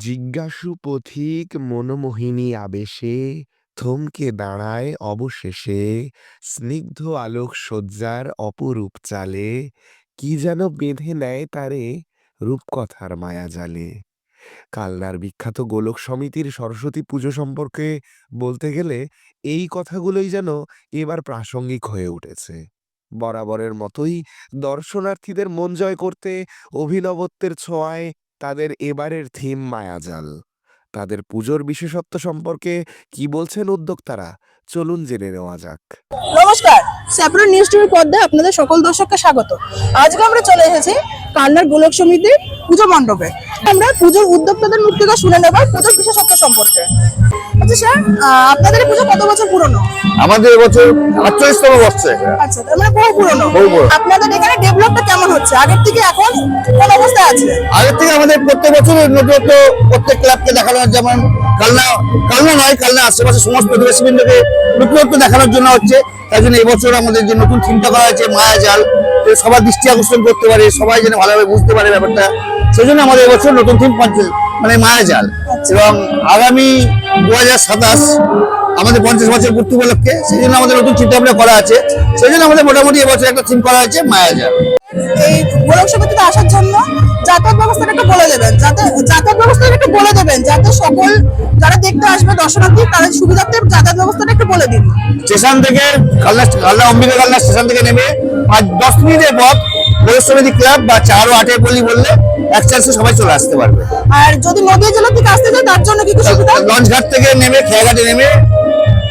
জিজ্ঞাসু পথিক মনোমোহিনী আবেশে, থমকে দাঁড়ায় অবশেষে, স্নিগ্ধ আলোক সজ্জার অপরূপ চালে, কি যেন বেঁধে নেয় তারে রূপকথার মায়া জালে। কালনার বিখ্যাত গোলক সমিতির সরস্বতী পুজো সম্পর্কে বলতে গেলে এই কথাগুলোই যেন এবার প্রাসঙ্গিক হয়ে উঠেছে। বরাবরের মতোই দর্শনার্থীদের মন জয় করতে অভিনবত্বের ছোঁয়ায় তাদের এবারের থিম মায়াজাল। তাদের পুজোর বিশেষত্ব সম্পর্কে কি বলছেন উদ্যোক্তারা? চলুন জেনে নেওয়া যাক। নমস্কার স্যাপ্রো নিউজ টিভির পর্দায় আপনাদের সকল দর্শককে স্বাগত। আজকে আমরা চলে এসেছি কান্নার গোলক সমিতির পুজো মণ্ডপে। আমরা পুজোর উদ্যোক্তাদের মুখ থেকে শুনে নেব পুজোর বিশেষত্ব সম্পর্কে। আচ্ছা স্যার আপনাদের পুজো কত বছর পুরনো? আমাদের এবছর আটচল্লিশতম বর্ষে। আচ্ছা তার মানে বহু পুরনো। আপনাদের এখানে ডেভেলপটা কেমন হচ্ছে? আগের থেকে এখন কোন অবস্থায় আছে? আগের থেকে আমাদের প্রত্যেক বছর নতুনত্ব প্রত্যেক ক্লাবকে দেখানো যেমন কালনা কালনা নয় কালনা আশেপাশে সমস্ত প্রতিবেশীবৃন্দকে নতুনত্ব দেখানোর জন্য হচ্ছে। তাই জন্য এবছর আমাদের যে নতুন চিন্তা করা হয়েছে মায়া জাল সবার দৃষ্টি আকর্ষণ করতে পারে সবাই যেন ভালোভাবে বুঝতে পারে ব্যাপারটা। সেই জন্য আমাদের এবছর নতুন থিম পঞ্চাশ মানে মায়া জাল। এবং আগামী দু হাজার সাতাশ আমাদের পঞ্চাশ বছর পূর্তি উপলক্ষে সেই জন্য আমাদের নতুন চিন্তা ভাবনা করা আছে। সেই জন্য আমাদের মোটামুটি এবছর একটা থিম করা হয়েছে মায়া জাল এই গোলক সমিতিতে আসার জন্য যাতায়াত ব্যবস্থাটা একটু বলে দেবেন যাতে যাতায়াত ব্যবস্থাটা একটু বলে দেবেন যাতে সকল যারা দেখতে আসবে দর্শনার্থী তাদের সুবিধার্থে যাতায়াত ব্যবস্থাটা একটু বলে দিন। স্টেশন থেকে কালনা কালনা অম্বিকা কালনা স্টেশন থেকে নেমে পাঁচ দশ মিনিটের পথ গোলক সমিতি ক্লাব বা চার ও আটের পল্লী বললে এক চান্সে সবাই চলে আসতে পারবে। আর যদি নদীয়া জেলা থেকে আসতে চায় তার জন্য কি সুবিধা? লঞ্চ ঘাট থেকে নেমে খেয়াঘাটে নেমে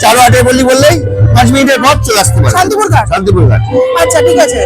চারো আটে বললি বললেই পাঁচ মিনিটের পর চলে আসতে পারবে। শান্তিপুর ঘাট? শান্তিপুর ঘাট। আচ্ছা ঠিক আছে।